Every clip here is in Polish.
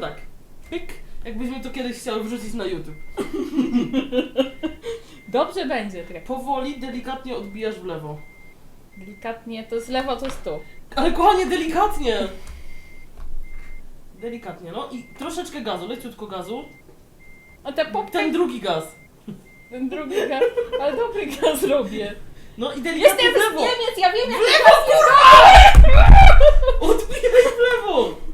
tylko tak. Pyk. Jakbyśmy to kiedyś chciały wrzucić na YouTube. Dobrze będzie. Tak. Powoli, delikatnie odbijasz w lewo. Delikatnie, to z lewo, to jest tu. Ale kochanie, delikatnie! Delikatnie, no i troszeczkę gazu, leciutko gazu. A te popkę, Ten drugi gaz. ten drugi gaz, ale dobry gaz robię. No i delikatnie Jestem w z lewo. Niemiec, ja wiem jak Odbijaj w lewo!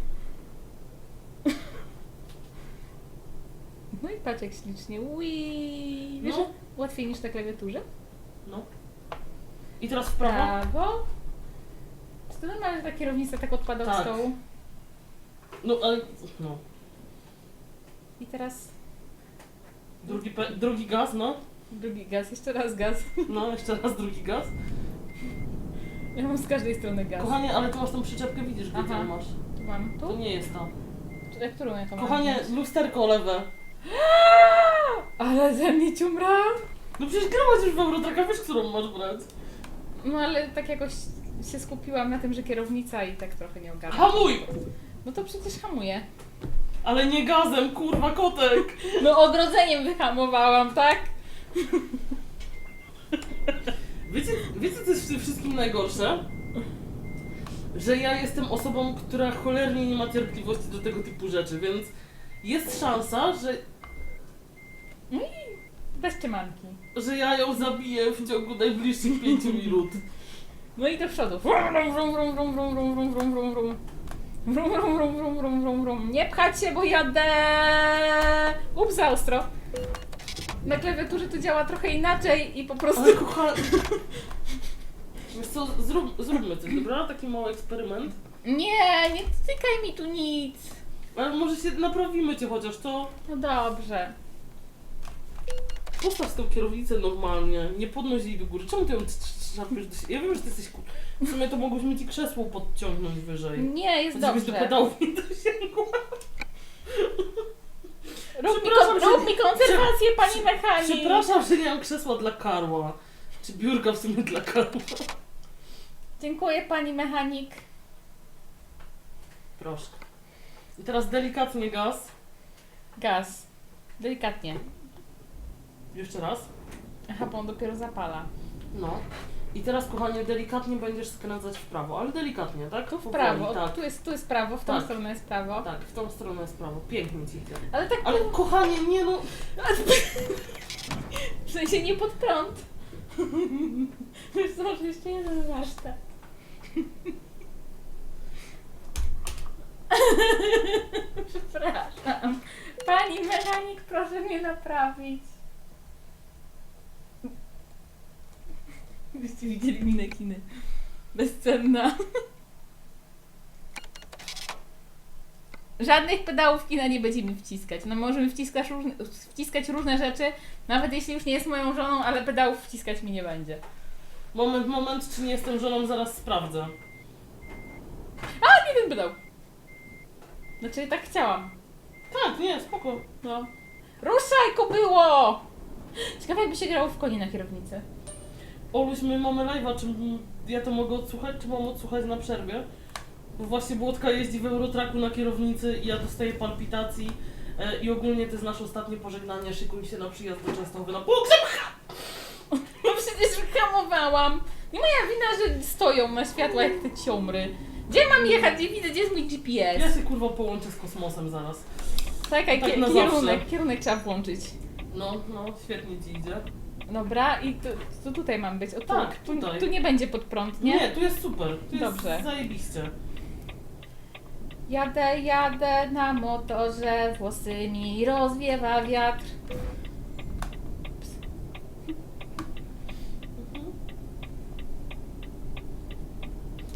No i patrz jak ślicznie. Ui. Wiesz, No. że łatwiej niż na klawiaturze? No. I teraz w prawo. Prawo. Czy to normalnie ta kierownica tak odpada od Tak. stołu? No ale. No. I teraz Drugi, pe- drugi gaz, no. drugi gaz, jeszcze raz gaz. No, jeszcze raz drugi gaz. Ja mam z każdej strony gaz. Kochanie, ale tu masz tą przyczepkę, widzisz, gdzie Aha. ty ją masz. Tu mam To tu? nie jest ta. Czy- Którą ja to mam? Kochanie, lusterko lewe. Ale ze mnie ciumra! No przecież grałaś już w Eurotraka, wiesz, którą masz brać. No ale tak jakoś się skupiłam na tym, że kierownica i tak trochę nie ogarnia. Hamuj! No to przecież hamuję. Ale nie gazem, kurwa, kotek! No odrodzeniem wyhamowałam, tak? Wiecie, wiecie co jest w tym wszystkim najgorsze? Że ja jestem osobą, która cholernie nie ma cierpliwości do tego typu rzeczy, więc jest szansa, że, No i bez trzymanki. że ja ją zabiję w ciągu najbliższych pięciu minut. No i do przodu. Wrum, wrum, wrum, wrum, wrum, wrum, wrum, wrum, wrum, wrum. Wrum, wrum, wrum, wrum, wrum, wrum, wrum. Nie pchać się, bo jadę! Ups, za ostro. Na klawiaturze to działa trochę inaczej i po prostu... Ale kocha... Wiesz co, zrób, zróbmy coś, dobra? Taki mały eksperyment. Nie, nie tykaj mi tu nic. Ale może się naprawimy cię chociaż, to No dobrze. Postaw tą kierownicę normalnie, nie podnoś jej do góry. Czemu ty ją szarpiesz do siebie? Ja wiem, że ty jesteś kur... W sumie to mogłyśmy ci krzesło podciągnąć wyżej. Nie, jest Żebyś do dobrze. pedałów nie dosięgła. Rób mi, Przepraszam, kon- że- rób mi konserwację, pani mechanik. Przepraszam, że nie mam krzesła dla Karła. Czy biurka w sumie dla Karła. Dziękuję, pani mechanik. Proszę. I teraz delikatnie gaz. Gaz. Delikatnie. Jeszcze raz. Aha, bo on dopiero zapala. No. I teraz, kochanie, delikatnie będziesz skręcać w prawo, ale delikatnie, tak? Tu w Powoli, prawo. Tak, Tu, jest, tu jest prawo, w tą Tak. stronę jest prawo. tak, w tą stronę jest prawo. Pięknie ci idzie. Ale tak Ale kochanie, nie no. w sensie nie pod prąd. Wiesz co, jeszcze jeden warsztat. Przepraszam. Pani mechanik, proszę mnie naprawić. Byście widzieli minę kiny. Bezcenna. Żadnych pedałów kina nie będziemy wciskać. No możemy wciskać różne, wciskać różne rzeczy, nawet jeśli już nie jest moją żoną, ale pedałów wciskać mi nie będzie. Moment, moment, czy nie jestem żoną, zaraz sprawdzę. A, nie ten pedał! Znaczy, tak chciałam. Tak, nie, spoko. No. Ruszaj, kobyło! Ciekawe, jakby się grało w koni na kierownicy. Oluś, my mamy live'a, czy ja to mogę odsłuchać, czy mam odsłuchać na przerwie? Bo właśnie Błotka jeździ w Eurotraku na kierownicy i ja dostaję palpitacji. E, I ogólnie to jest nasze ostatnie pożegnanie, szykuj się na przyjazd do Częstochowy na pogrzeb! No przecież hamowałam. Nie moja wina, że stoją na światła jak te ciomry. Gdzie mam jechać? Nie widzę, gdzie jest mój Ja GPS. się kurwa połączę z kosmosem zaraz. Czekaj, tak kie- na kierunek, zawsze. kierunek trzeba włączyć. No, no, świetnie ci idzie. Dobra, i tu, tu tutaj mam być. O, tu, Tak, tu, tutaj. tu nie będzie pod prąd, nie? Nie, tu jest super. Tu Dobrze. jest zajebiście. Jadę, jadę na motorze, włosy mi rozwiewa wiatr.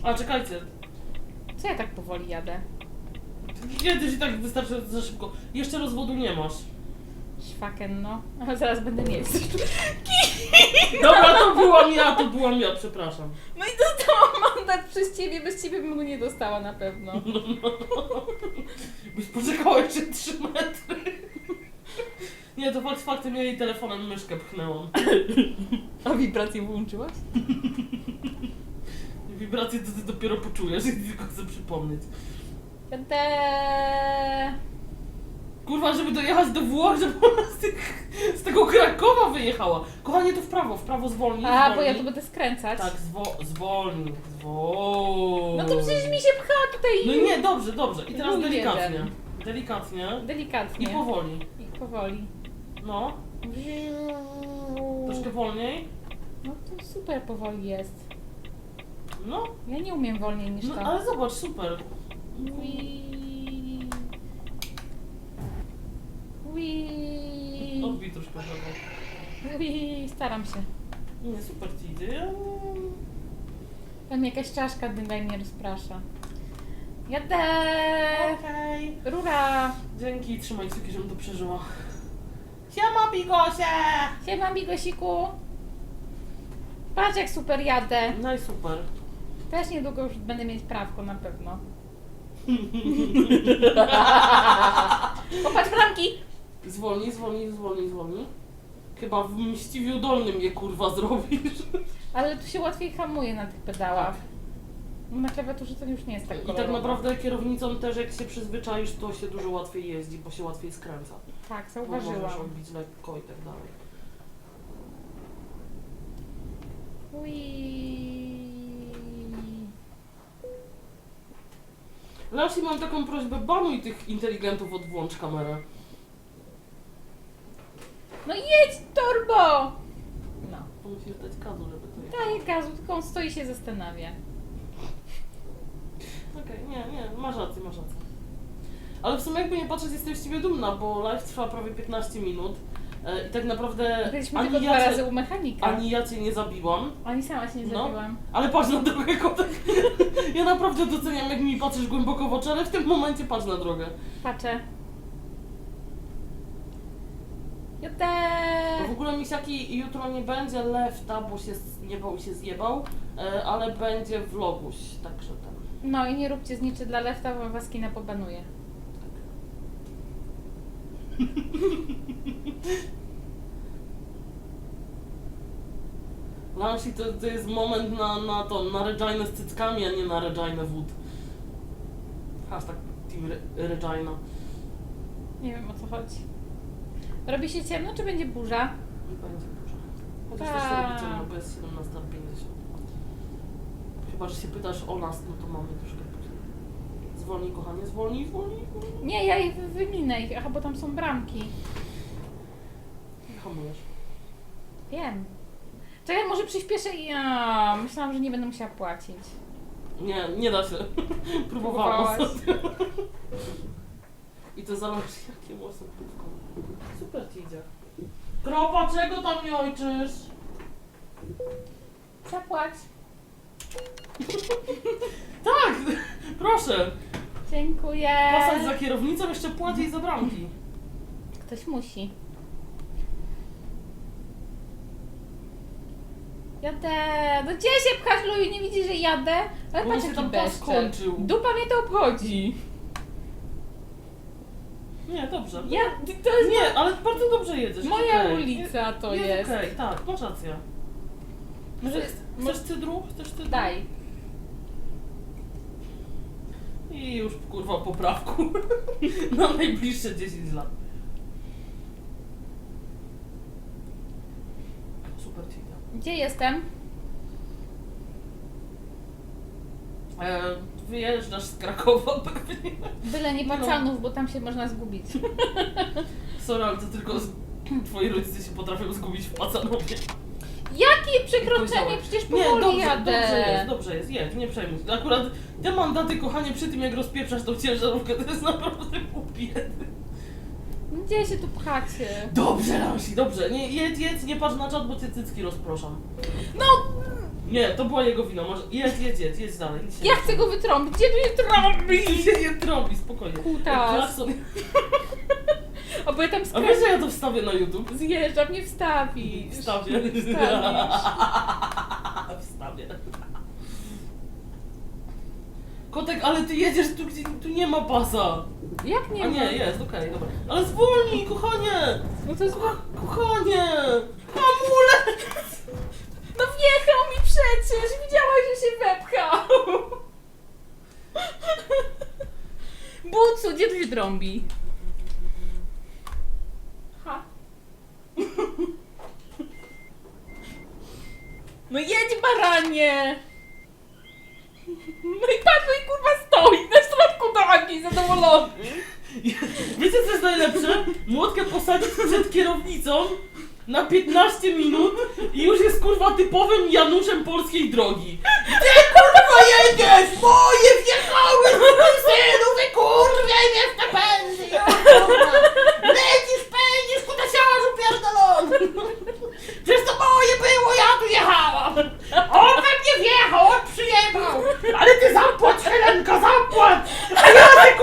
A czekajcie. Co ja tak powoli jadę? Jedziesz i tak wystarczy za szybko. Jeszcze rozwodu nie masz. Szwaken, no. Ale zaraz będę mieć. Dobra, to byłam ja, to byłam ja, przepraszam. No i dostałam mandat przez ciebie, bez ciebie bym go nie dostała na pewno. Byś poczekała jeszcze 3 metry. Nie, to fakt faktem ja jej telefonem myszkę pchnęłam. A wibrację włączyłaś? Wibracje to ty dopiero poczujesz, jak tylko chcę przypomnieć. Jadę. Kurwa, żeby dojechać do Włoch, żeby ona z, tych, z tego Krakowa wyjechała. Kochanie, to w prawo, w prawo zwolnij. A, bo zwolnij. ja tu będę skręcać. Tak, zwo, zwolnij, zwolnij. No to przecież mi się pcha tutaj. No nie, dobrze, dobrze. I teraz delikatnie. jeden. Delikatnie. Delikatnie. I powoli. I powoli. No, troszkę wolniej. No to super powoli jest. No, Ja nie umiem wolniej niż no to. ale zobacz, super. Wii. Wii. Odbij troszkę prawo. Wii. Staram się. Nie, super ci idzie. Tam jakaś czaszka dyga i mnie rozprasza. Jadę! Okej. Rura! Dzięki, trzymaj kciuki, żebym to przeżyła. Siema, Bigosie! Siema, Bigosiku! Patrz jak super jadę. No i super. Też niedługo już będę mieć prawko na pewno. Popatrz bramki! Zwolnij, zwolnij, zwolnij, zwolnij. Chyba w mściwiu dolnym je kurwa zrobisz. Ale tu się łatwiej hamuje na tych pedałach. Na klawiaturze to już nie jest tak I tak naprawdę kierownicą też jak się przyzwyczaisz, to się dużo łatwiej jeździ, bo się łatwiej skręca. Tak, Bo zauważyłam. Możesz odbić lekko i tak dalej. Ui. Lasi, mam taką prośbę, banuj tych inteligentów, odwłącz kamerę. No jedź, turbo! No. To musisz dać gazu, żeby to jechać. Daję gazu, tylko on stoi i się zastanawia. Okej, nie, nie, masz rację, masz rację. Ale w sumie jakby nie patrzeć, jestem z Ciebie dumna, bo live trwa prawie 15 minut e, i tak naprawdę Byliśmy ani tylko dwa ja, razy cię, u mechanika. ani ja Cię nie zabiłam, Ani sama się nie No. zabiłam. ale patrz na drogę kotek. ja naprawdę doceniam, jak mi patrzysz głęboko w oczy, ale w tym momencie patrz na drogę. Patrzę. Bo w Jadę! ogóle misiaki jutro nie będzie lefta, bo się zjebał się zjebał, e, ale będzie vloguś, także ten. No i nie róbcie zniczy dla lefta, bo was kina pobanuje. Lansi to, to jest moment na, na to, na Regina z cyckami, a nie na Regina wód. Hashtag Team Re- Regina. Nie wiem o co chodzi. Robi się ciemno, czy będzie burza? Nie będzie dużo. Chociaż Tak. też się robi ciemno, bo jest 17.50. Chyba, że się pytasz o nas, no to mamy troszkę później. Zwolnij, kochanie, zwolnij, zwolnij. zwolnij. Nie, ja ich wyminę ich, aha, bo tam są bramki. Hamujesz. Wiem. Czekaj, może przyspieszę i... A, myślałam, że nie będę musiała płacić. Nie, nie da się. Próbowałam Próbowałaś. I to zależy jakie mocno krówką. Super ci idzie. Kropa, czego tam nie ojczysz? Zapłać. Tak, proszę. Dziękuję. Pasać za kierownicą, jeszcze płacić za bramki. Ktoś musi. Jadę. No gdzie się pchasz, Luju? Nie widzisz, że jadę? Ale Bo mi patrz się jaki tam pas bezczel. skończył. Dupa mnie to obchodzi. Nie, dobrze. Ja, to jest Nie, ale bardzo dobrze jedziesz. moja okej. ulica, to jest. jest. Okej, tak, masz rację. Może Chcesz- chcesz cydru? Chcesz cydru? Daj. I już kurwa poprawku. Na najbliższe 10 lat. Super idzie. Gdzie jestem? E, wyjeżdżasz z Krakowa pewnie. Byle nie No. pacanów, bo tam się można zgubić. Sorry, ale to tylko z... twoi rodzice się potrafią zgubić w Pacanowie. Jakie przekroczenie? Powiedziałem. Przecież Nie, powoli dobrze, jadę. dobrze jest, dobrze jest, jedź, nie przejmuj się. Akurat te mandaty, kochanie, przy tym jak rozpieprzasz tą ciężarówkę, to jest naprawdę upiedy. Gdzie się tu pchacie? Dobrze, Lansi, dobrze. Nie, jedź, jedź, nie patrz na czat, bo cię cycki rozproszam. No! Nie, to była jego wina. Może... Jedź, jedź, jedź, jedź dalej. Nic się Ja nie chcę go wytrąbić. Gdzie tu je trąbi? Nic się nie trąbi, spokojnie. Kutas. Klakson... O, bo ja tam A wiesz, że ja to wstawię na YouTube? Zjeżdżam, nie wstawisz. Wstawię. Wstawisz. Wstawię. Kotek, ale ty jedziesz tu, gdzie tu nie ma pasa. Jak nie A ma? nie, jest, okej, dobra. Ale zwolnij, kochanie! No to jest... Kochanie! Hamulec! No wjechał mi przecież! Widziałaś, że się wepchał! Bucu, gdzie tu się trąbi? Ha. No jedź baranie! No i zadowolony. Wiecie co jest najlepsze? Młotkę posadzić przed kierownicą na 15 minut i już jest kurwa typowym Januszem polskiej drogi. Ty kurwa jedziesz! Moje wjechały synu, wy kurwa i mnie w te pędzi! Lecisz, pędzisz, pierdolony! Przecież to moje było, ja tu jechałam! On we mnie wjechał, on przyjechał! Ale ty zapłać, Helenka, zapłać! A ja ty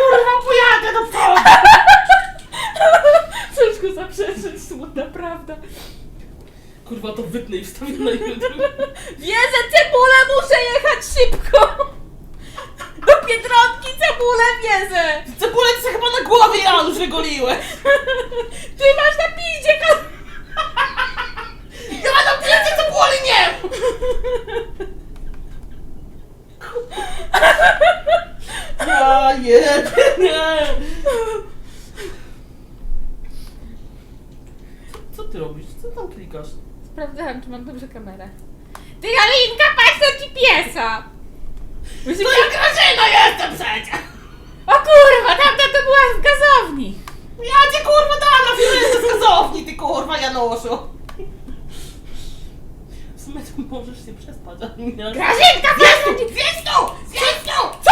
Kurwa, to wytnę i wstawię na YouTube. Wiedzę, cebulę muszę jechać szybko! Do Biedronki cebulę wiedzę! Cebulę ci się chyba na głowie, Janusz, wygoliłeś! Ty masz na piździe, ko... Ja na pięcie cebuli nie! Ja jebie, nie! Co ty robisz? Co tam klikasz? Sprawdzałam, czy mam dobrze kamerę. Ty, Alinka, patrz na GPS-a! To ja Grażyna jestem przecież! O kurwa, tamta to była z gazowni! Ja cię kurwa dam na filmie z gazowni, ty kurwa Januszu! W sumie to możesz się przespać, ale nie... Grażynka, patrz na GPS... Zjedź tu! Tu! Co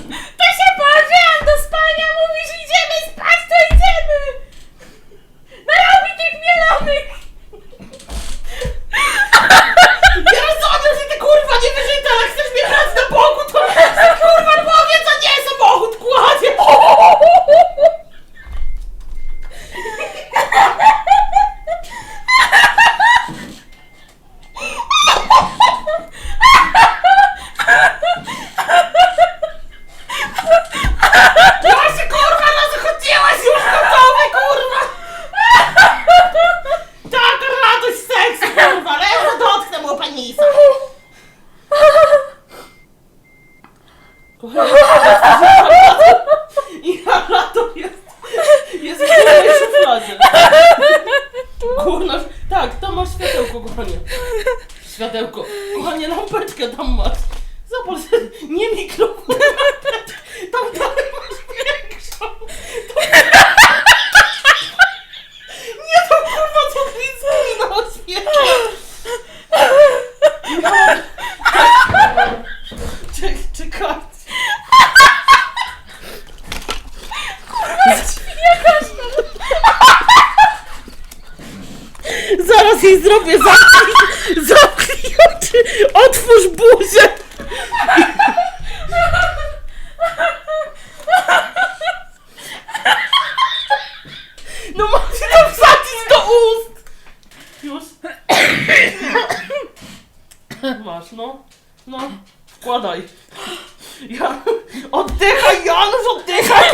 Światełko. Kochanie, lampeczkę tam masz. Zobacz, nie mikrofon. Tam dalej masz większą. Nie to kurwa co bliski na oświetlę. Czek, czekajcie. Zaraz jej zrobię, zamknij, zamknij oczy, otwórz buzię. No masz to wsadzić do ust. Już? Masz, no. No, wkładaj. Ja... Oddychaj, Janusz, oddychaj!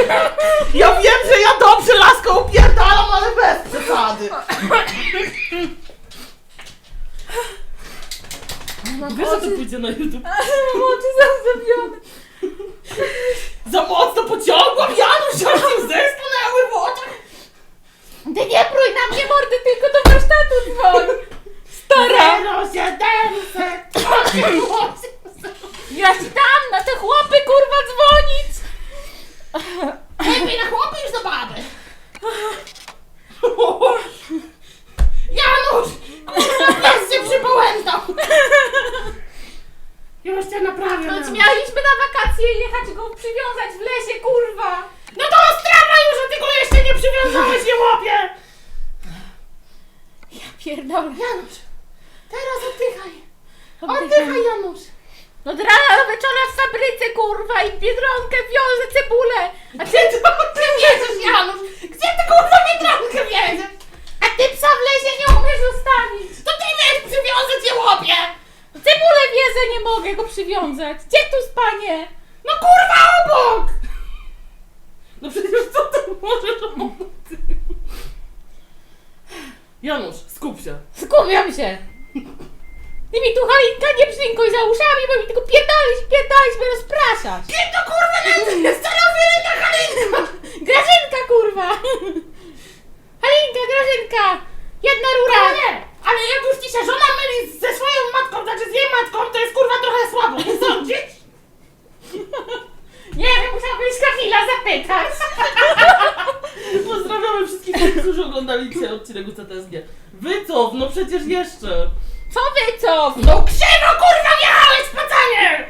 Ja wiem, że ja dobrze laskę upierdalam, ale bez przesady. Wiesz, że to pójdzie na YouTube? Mam oczy zastawione. Za mocno pociągłam, Janusz, aż się łzy stanęły w oczach. Ty nie prój na mnie mordy, tylko do warsztatu dzwoń! Stara! Zero siedemset. Ja ci dam na te chłopy kurwa dzwonić! Lepiej na chłopy niż do baby. Janusz! Kurwa, pies się przypołętał. Już cię naprawię. No mieliśmy na wakacje jechać go przywiązać w lesie, kurwa! No to strawa już, że ty go jeszcze nie przywiązałeś, nie łapie. Ja pierdolę. Janusz, teraz. Oddychaj. Oddychaj, Janusz. No od rana do wieczora w fabryce, kurwa, i biedronkę wiozę cebulę! A ty, Gdzie ty, Janusz? Gdzie ty kurwa biedronkę wieziesz? a ty psa w lesie nie umiesz zostawić! To ty wiesz przywiązać je łopie. Cebulę wiezę, nie mogę go przywiązać! Gdzie tu spanie? No kurwa obok! No przecież co ty możesz obok? Janusz, skup się. Skupiam się! Ty mi tu Halinka nie brzynkuj za uszami, bo mi tylko pierdolisz, pierdolisz, mnie rozpraszasz. Kim to kurwa nie stanowi rynka Halina? Grażynka, kurwa! Halinka, Grażynka! Jedna rura! Nie, ale jak już ci się żona myli ze swoją matką, znaczy z jej matką, to jest kurwa trochę słabo, nie sądzisz? Nie wiem, musiałabym Kamila zapytać. Pozdrawiamy wszystkich, którzy oglądali dzisiaj odcinek UCTSG. Wycof, no przecież jeszcze! No krzywo kurwa jechałeś pacanie!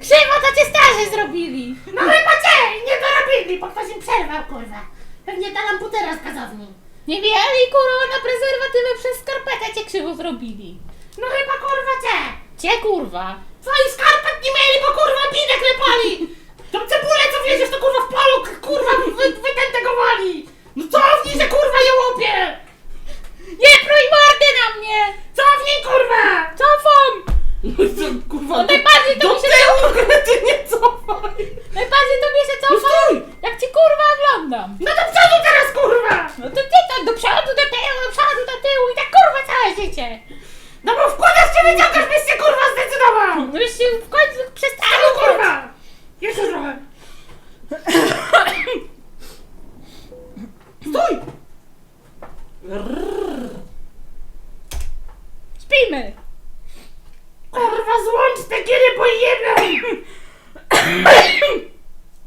Krzywo to cię starzy zrobili! No chyba cię nie dorobili, bo ktoś im przerwał kurwa. Pewnie ta lamputera z gazowni. Nie mieli kurwa na prezerwatywę przez skarpetę cię krzywo zrobili. No chyba kurwa cię. Cię kurwa skarpet nie mieli, bo kurwa bidę klepali! Tą cebulę co wieziesz to kurwa w polu, k- kurwa wy, wytentegowali! No cofnij się kurwa jełopie! Nie prój mordy na mnie! Cofnij kurwa! Cofam! No to, kurwa, No najbardziej to do mi się tyłu, ty nie cofaj! Najbardziej to mnie się No cofa, stój! jak cię kurwa oglądam. No do przodu teraz kurwa! No to ty tak do przodu, do tyłu, do przodu, do tyłu i tak kurwa całe życie. No bo wkładasz się wyciągasz, byś się kurwa zdecydował! No już się w końcu Stalu przestało kurwa! Jeszcze trochę! Stój! Śpimy! Kurwa złącz te kiedy pojebią!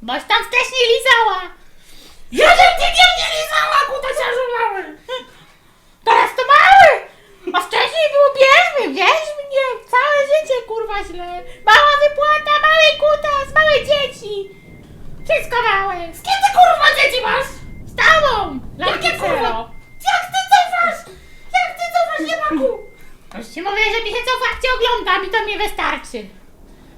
Boś tam wcześniej lizała. Ja żem cię nie nie lizała, kutasiarzu mały! Teraz to mały! A wcześniej było bierz mnie, bierz mnie! Całe życie kurwa źle. Mała wypłata, mały kutas, małe dzieci. Wszystko małe. Z kim ty kurwa dzieci masz? Z tobą! Jakie Lampicero. kurwa? Jak ty cofasz? Jak ty cofasz jebaku? Już ci mówię, że mi się cofa, jak cię oglądam i to mi wystarczy.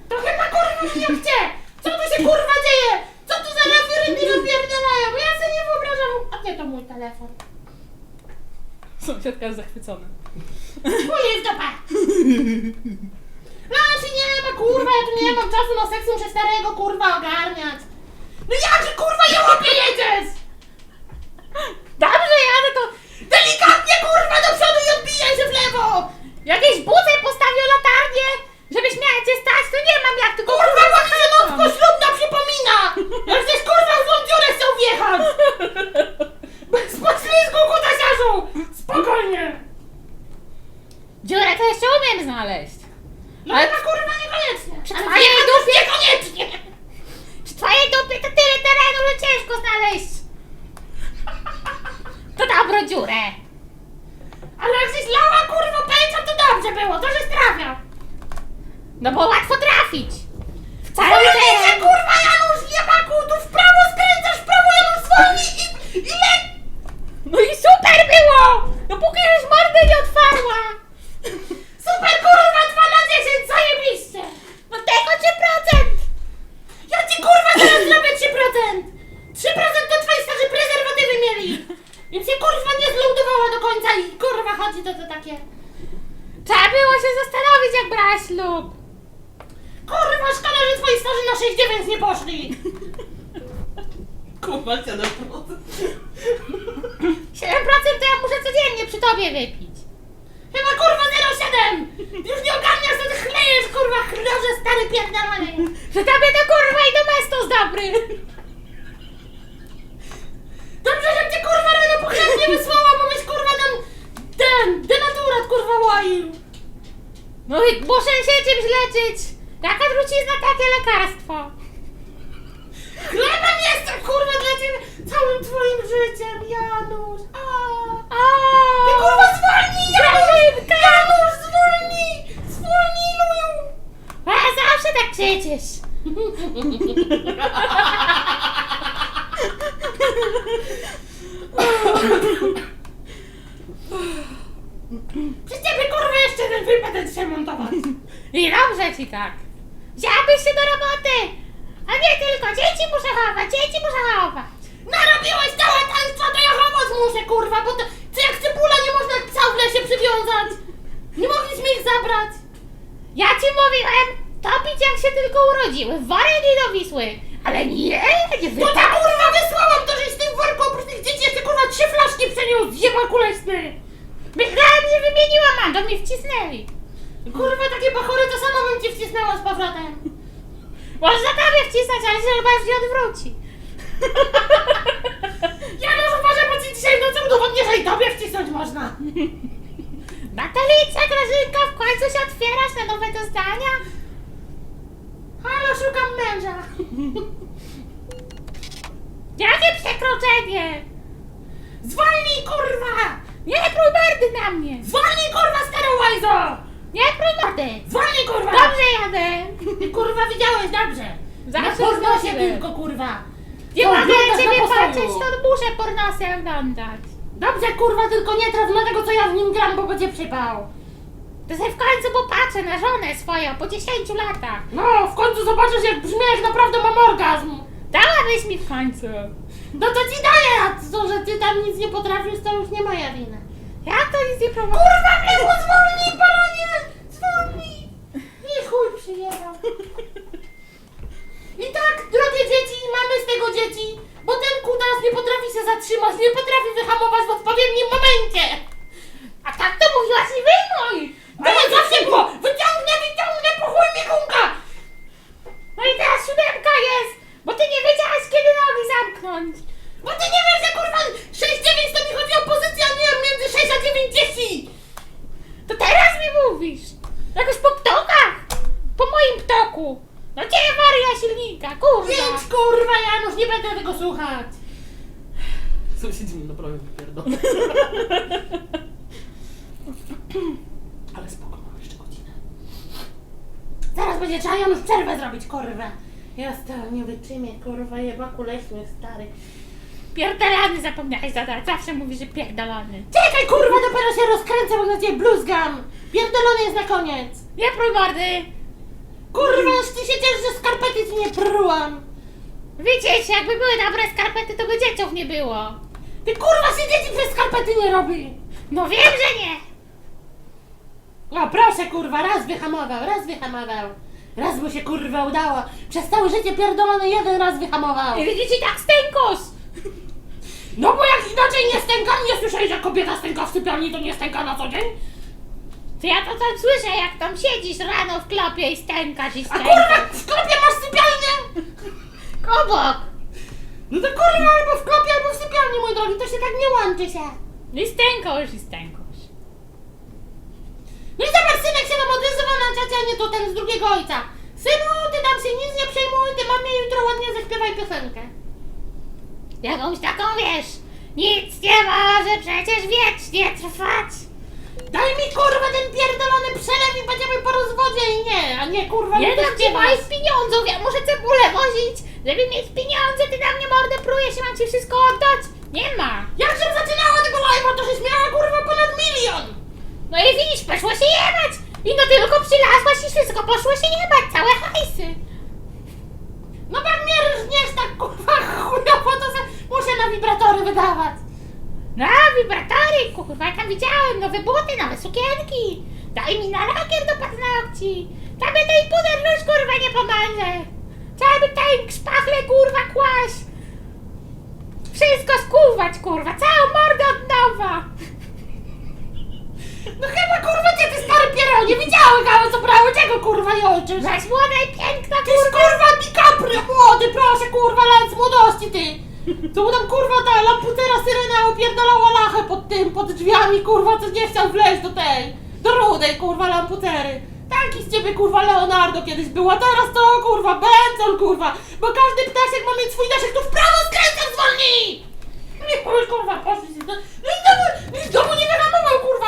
To chyba kurwa nie chcie! Co tu się kurwa dzieje? Co tu za napierdalają? Bo ja sobie nie wyobrażam... A nie, to mój telefon. Sąsiadka jest zachwycona. Chuj w dupę! Lafi nie ma kurwa, ja tu nie mam czasu na seks, muszę starego kurwa ogarniać. No jakże kurwa jełopie jedziesz? Dobrze jadę, to Delikatnie kurwa do przodu i odbijaj się w lewo! Jakieś buce postawię latarnię, żebyś miała gdzie stać, to nie mam jak, tylko Kurwa, się nocko ślubna przypomina! Jak żeś kurwa w złą dziurę chciał wjechać! Bez poślizgu, kutasiarzu! Spokojnie! Dziurę to jeszcze umiem znaleźć. No Ale- chyba kurwa niekoniecznie! Przy Ale twojej wjechać dupie- już Niekoniecznie! Przy twojej dupie to tyle terenu, że ciężko znaleźć. To dobro dziurę. Ale jak żeś lała kurwa pęczą, to dobrze było, to żeś trafiał! No bo łatwo trafić. W cały Zwolnij się teren. kurwa Janusz, jebaku! Tu w prawo skręcasz, w prawo Janusz zwolnij i... i le... No i super było! Dopóki już mordę nie otwarła. Super kurwa, 2 na 10, zajebiście! No tego 3%. Ja ci kurwa zaraz zrobię 3%! 3% to twoi starzy prezerwatywy mieli! Im się kurwa nie zludowała do końca i kurwa chodzi to to takie... Trzeba było się zastanowić, jak brać ślub. Kurwa, szkoda, że twoi starzy na 6,9 nie poszli! Kurwa, 7%. 7% to ja muszę codziennie przy tobie wypić. Chyba kurwa 0,7! Już nie ogarniasz, co ty chlejesz, kurwa, chlorze stary pierdolony! Przy tobie to kurwa i domestos dobry. Dobrze, że cię kurwa rano po chleb nie wysłała, bo byś kurwa tam... ten, denaturat kurwa łaił! No i muszę się czymś leczyć. Taka trucizna, takie lekarstwo. Chlebem jestem kurwa dla ciebie całym twoim życiem, Janusz! A. A, Ty kurwa zwolnij, Janusz! Janusz, zwolnij! Zwolnij, luju! A zawsze tak krzyczysz. Przez ciebie kurwa jeszcze ten będę dzisiaj montować! I dobrze ci tak. Wzięłabyś się do roboty. A nie tylko, dzieci muszę chować, dzieci muszę chować. Narobiłeś całe taństwo, to ja chować muszę kurwa, bo to, co jak cebula nie można psa w lesie przywiązać! Nie mogliśmy ich zabrać! Ja ci mówiłem, topić jak się tylko urodziły, w Waryni do Wisły. Ale nie, nie To ta kurwa wysłałam to, żeś z tym worku oprócz tych dzieci jeszcze kurwa trzy flaszki przeniósł, zjeba kulesny! Myślałem, że wymieniłam, a to mi wcisnęli. Kurwa, takie bachory to sama bym ci wcisnęła z powrotem. Można tobie wcisnąć, ale się chyba już nie odwróci. Ja już uważam, bo ci dzisiaj nocą udowodnię, że i tobie wcisnąć można. Natalicia, Grażynka, w końcu się otwierasz na nowe doznania? Halo, szukam męża. Jakie przekroczenie! Zwolnij, kurwa! Nie prój na mnie! Zwolnij, kurwa, starą łajzo! Nie prój mordy! Zwolnij, kurwa! Dobrze jadę! Ty, kurwa, widziałeś dobrze. Zawsze Na pornosie dobrze. tylko, kurwa. Nie mogę na ciebie postoju. patrzeć, to muszę pornosy oglądać. Dobrze, kurwa, tylko nie traf na tego, co ja w nim gram, bo będzie przypał. To sobie w końcu popatrzę na żonę swoją po 10 latach. No, w końcu zobaczysz, jak brzmi, jak naprawdę mam orgazm. Dałabyś mi w końcu. No to ci daję, a to, że ty tam nic nie potrafisz, to już nie moja wina. Ja to nic nie próbuję. Kurwa, było zwolnij, panie! Zwolnij! I chuj przyjechał. I tak, drogie dzieci, mamy z tego dzieci, bo ten kutas nie potrafi się zatrzymać, nie potrafi wyhamować w odpowiednim momencie. A tak to mówiłaś i wyjmuj! Ale zawsze było! Wyciągnę, wyciągnę, po chuj mi gumka! No i teraz siódemka jest, bo ty nie wiedziałaś kiedy nogi zamknąć. Bo ty nie wiesz, że kurwa 6-9 to mi chodzi o pozycję, a nie między 6 a 90! To teraz mi mówisz. Jakoś po ptokach. Po moim ptoku. No gdzie waria silnika, kurwa. Więc kurwa, Janusz, nie będę tego słuchać! Sąsiedzi mnie naprawdę wypierdolą. Ale spoko, mam jeszcze godzinę. Zaraz będzie trzeba Janusz przerwę zrobić, kurwa! Ja stary nie wytrzymie, kurwa, jebaku leśny, stary. Pierdolany zapomniałeś zadać. Zawsze mówisz, że pierdolany. Czekaj, kurwa, dopiero się rozkręcę, bo na ciebie bluzgam! Pierdolony jest na koniec! Nie prój mordy. Kurwa, aż ty się ciesz, że skarpety ci nie prułam! Widzicie, jakby były dobre skarpety, to by dzieciów nie było. Ty kurwa się dzieci przez skarpety nie robi! No wiem, że nie. No proszę kurwa, raz wyhamował, raz wyhamował. Raz mu się kurwa udało. Przez całe życie pierdolony jeden raz wyhamował. I widzicie tak stękos. No bo jak inaczej nie stęka, nie słyszałeś, że kobieta stęka w sypialni, to nie stęka na co dzień? To ja to tam słyszę, jak tam siedzisz rano w klopie i stękasz i A stękasz. kurwa, w sklepie masz sypialnię? Obok. No to kurwa, albo w sklepie, albo w sypialni, mój drogi, to się tak nie łączy się. No i stękosz i stękosz. No i zobacz, synek się nam odezwał na czacie, a nie to ten z drugiego ojca. Synu, ty tam się nic nie przejmuj, ty mamie jutro ładnie zaśpiewaj piosenkę. Jakąś taką wiesz. Nic nie może przecież wiecznie trwać. Daj mi kurwa ten pierdolony przelew i będziemy po rozwodzie i nie, a nie kurwa Nie mi dam ci moich pieniądzów, ja muszę cebulę wozić, żeby mieć pieniądze, ty na mnie mordę prujesz i mam ci wszystko oddać? Nie ma. Jak się zaczynała tego live'a, to żeś miała kurwa ponad milion! No i widzisz, poszło się jebać. I no tylko przylazłaś i wszystko poszło się jebać, całe hajsy. No jak mnie rżniesz tak kurwa chujowo, to se muszę na wibratory wydawać. No, wibratory, kurwa, tam widziałem, nowe buty, nowe sukienki. Daj mi na lakier do paznokci. Tobie tej puder już, kurwa, nie pomoże. Trzeba by tej szpachle, kurwa, kłaść. Wszystko skuwać, kurwa, całą mordę od nowa. No chyba kurwa cię ty stary pierał, nie widziałem ale co brały, czego kurwa joczysz? Zaś młoda i piękna, Tyś kurwa DiCaprio młody, proszę kurwa, lat z młodości ty! To mu tam kurwa ta lamputera syrena opierdalała lachę pod tym, pod drzwiami kurwa, co nie chciał wleźć do tej, do rudej kurwa lamputery. Taki z ciebie kurwa Leonardo kiedyś był, a teraz to kurwa Benson kurwa, bo każdy ptaszek ma mieć swój daszek, to w prawo skręcam zwolnij! Nie kurwa, poszli się do... No i znowu, i znowu nie wyhamował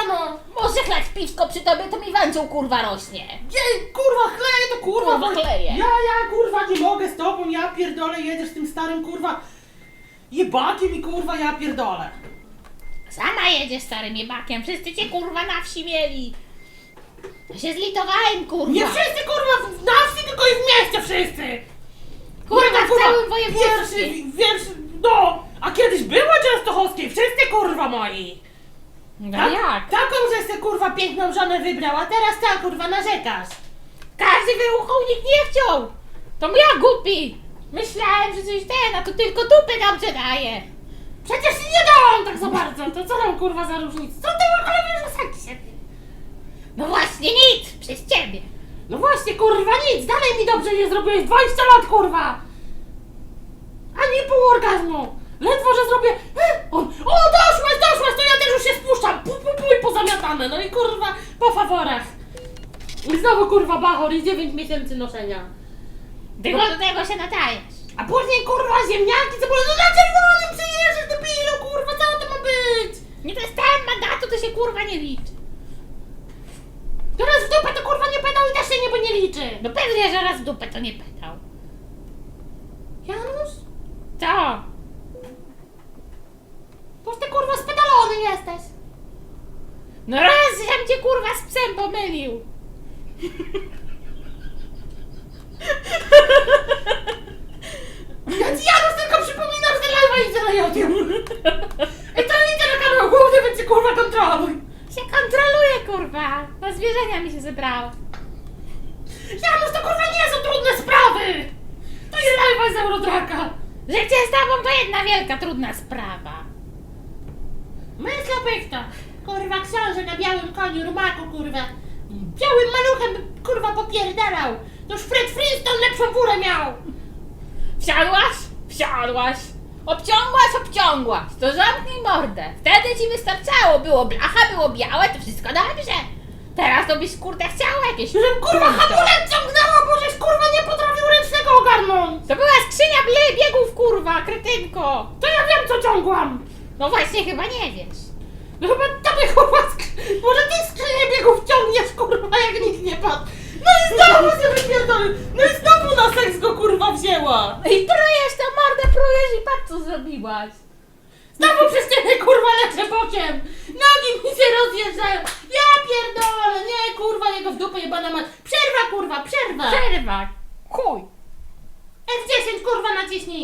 no! Może chlać piwko przy tobie, to mi wędził, kurwa, rośnie. Gdzie kurwa chleje to kurwa? Kurwa, chleje. Ja, ja kurwa nie mogę z tobą, ja pierdolę, jedziesz tym starym kurwa jebakiem i kurwa ja pierdolę. Sama jedziesz starym jebakiem, wszyscy cię, kurwa, na wsi mieli. Ja się zlitowałem, kurwa. Nie wszyscy kurwa na wsi, tylko i w mieście wszyscy. Kurwa, w całym województwie. Wierszy, wierszy, no, a kiedyś było Częstochowskiej, wszyscy kurwa moi. No Tak? jak? Taką, że se kurwa piękną żonę wybrał, a teraz ta kurwa narzekasz. Każdy wyłuchał, nikt nie chciał. To ja głupi. Myślałem, że coś ten, a to tylko dupy dobrze daje. Przecież ci nie dałam tak za bardzo, to co tam kurwa za różnica? Co ty w ogóle wiesz o seksie? No właśnie, właśnie nic przez ciebie. No właśnie, kurwa, nic, dalej mi dobrze nie zrobiłeś, 20 lat, kurwa! Ani pół orgazmu! Ledwo, że zrobię... E, On, o, doszłaś, doszłaś, to ja też już się spuszczam! Pu, pu, pu, i pozamiatane, no i kurwa, po faworach! I znowu, kurwa, bachor i 9 miesięcy noszenia. Tylko do tego się nadajesz. A później, kurwa, ziemniaki, co było, no na czerwonym przyjeżdżasz, debilu, kurwa, co to ma być? Nie dostałem mandatu, to się kurwa nie liczy. Teraz w dupę to, kurwa, nie pedał i też się niby nie liczy. No pewnie, że raz w dupę to nie pytał. Janusz? Co? you. Kurwa, popierdalał. Toż Fred Flintstone lepszą furę miał. Wsiadłaś? Wsiadłaś. Obciągłaś, obciągłaś. To zamknij mordę. Wtedy ci wystarczało. Było blacha, było białe, to wszystko dobrze. Teraz to byś kurde chciała jakieś... Żebym kurwa punto. hamulec ciągnęła, bo żeś kurwa nie potrafił ręcznego ogarnąć. To była skrzynia bie- biegów kurwa, kretynko. To ja wiem, co ciągłam. No właśnie chyba nie wiesz. No chyba tobie kurwa sk- Może ty skrzynię biegów ciągniesz kurwa jak nikt nie padł. No i znowu się wypierdolę. No i znowu na seks go kurwa wzięła. No i prujesz tę mordę, prujesz i patrz co zrobiłaś. Znowu przez ciebie kurwa lecę bokiem. Nogi mi się rozjeżdżają. Ja pierdolę. Nie kurwa jego w dupę jebana ma. Przerwa kurwa, przerwa. Przerwa. Chuj. F10 kurwa naciśnij.